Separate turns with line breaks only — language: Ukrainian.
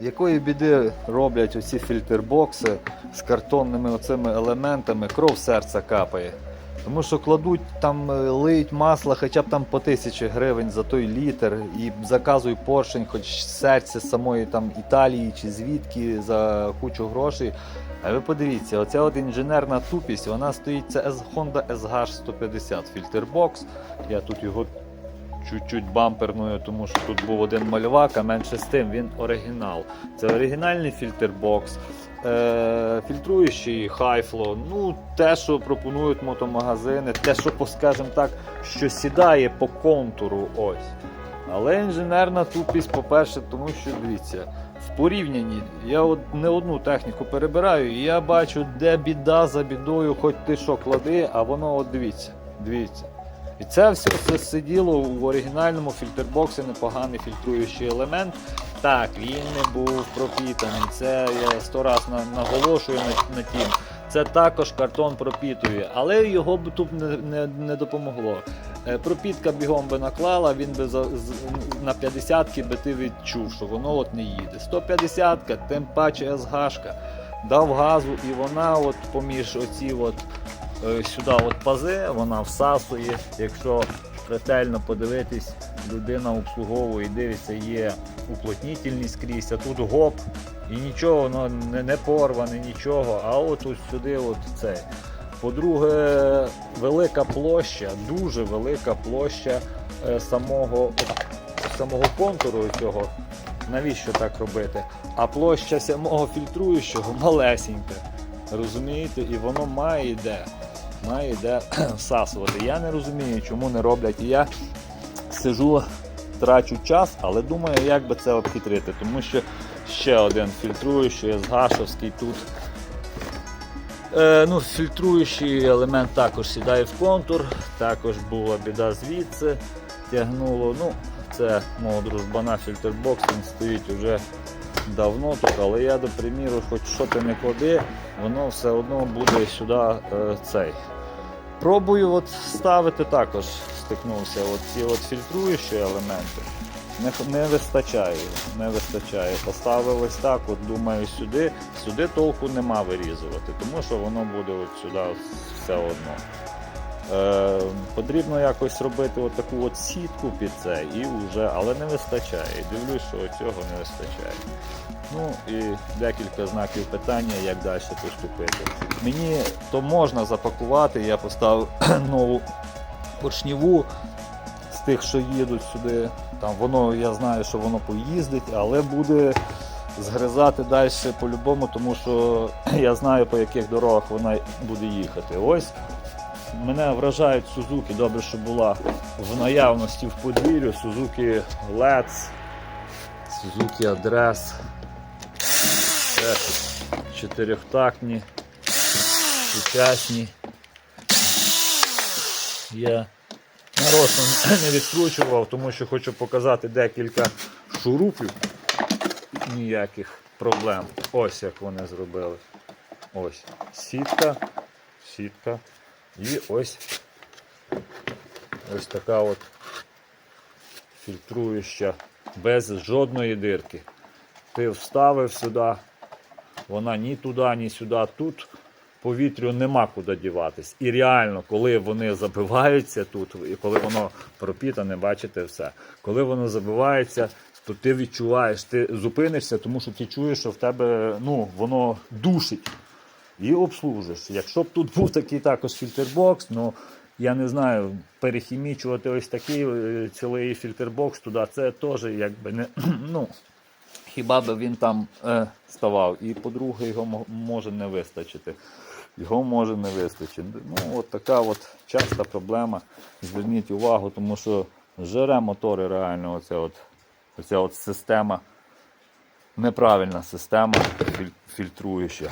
Якої біди роблять оці фільтрбокси з картонними оцими елементами, кров серця капає. Тому що кладуть там, е, лиють масло хоча б там по тисячі гривень за той літр і заказують поршень, хоч серце самої там Італії чи звідки за кучу грошей. А ви подивіться, оця от інженерна тупість, вона стоїть, це Honda SH 150 фільтрбокс. Я тут його чуть-чуть бамперною, тому що тут був один мальовак, а менше з тим він оригінал. Це оригінальний фільтрбокс. Е, фільтруючий хайфло, ну те, що пропонують мотомагазини, те, що, скажімо так, що сідає по контуру. ось. Але інженерна тупість, по-перше, тому що дивіться, в порівнянні я от не одну техніку перебираю, і я бачу, де біда за бідою, хоч ти що клади, а воно от дивіться, дивіться. І це все це сиділо в оригінальному фільтрбоксі, непоганий фільтруючий елемент. Так, він не був пропітаний. Це я сто раз на- наголошую на, на тім. Це також картон пропітує, але його б тут не, не, не допомогло. Е, Пропітка бігом би наклала, він би за, з- на 50-ки би ти відчув, що воно от не їде. 150-ка, тим паче СГшка. Дав газу і вона от поміж оці от сюди от пази, вона всасує. Якщо ретельно подивитись, людина обслуговує, дивиться, є уплотнітельність скрізь, а тут гоп, і нічого, воно не, не порване, нічого. А от ось сюди, от цей. По-друге, велика площа, дуже велика площа е, самого, самого контуру цього. Навіщо так робити? А площа самого фільтруючого малесенька. Розумієте? І воно має де. Має де всасувати. Я не розумію, чому не роблять. І я сижу, трачу час, але думаю, як би це обхитрити. Тому що ще один фільтруючий згашовський тут. Е, ну, фільтруючий елемент також сідає в контур, також була біда звідси, тягнуло. Ну, це мого дружбана фільтрбокс, він стоїть вже давно тут, але я, до приміру, хоч що ти не клади, воно все одно буде сюди е, цей. Пробую от ставити також, стикнувся. От ці от фільтруючі елементи. Не, не вистачає, не вистачає. Поставив ось так, от думаю, сюди, сюди толку нема вирізувати, тому що воно буде от сюди все одно. Е, потрібно якось робити таку от сітку під це, і вже, але не вистачає. Дивлюсь, що цього не вистачає. Ну і декілька знаків питання, як далі поступити. Мені то можна запакувати, я поставив нову поршніву з тих, що їдуть сюди. Там воно, я знаю, що воно поїздить, але буде згризати далі по-любому, тому що я знаю, по яких дорогах вона буде їхати. Ось мене вражають Suzuki, добре, що була в наявності в подвір'ю. Let's, Suzuki Address. Це чотирьохтактні, сучасні. Я нарочно не відкручував, тому що хочу показати декілька шурупів. Ніяких проблем. Ось як вони зробили. Ось сітка, сітка. І ось ось така от фільтруюча без жодної дирки. Ти вставив сюди, вона ні туди, ні сюди. Тут повітрю нема куди діватись. І реально, коли вони забиваються тут, і коли воно пропітане, бачите все. Коли воно забивається, то ти відчуваєш, ти зупинишся, тому що ти чуєш, що в тебе ну, воно душить і обслужиш. Якщо б тут був такий також фільтрбокс, ну я не знаю, перехімічувати ось такий е, цілий фільтрбокс туди, це теж якби не. ну, Хіба би він там е, ставав. І по-друге, його може не вистачити. Його може не вистачити. Ну, от така от часта проблема. Зверніть увагу, тому що жере мотори реально оця от, оця от система, неправильна система філь- фільтруюча.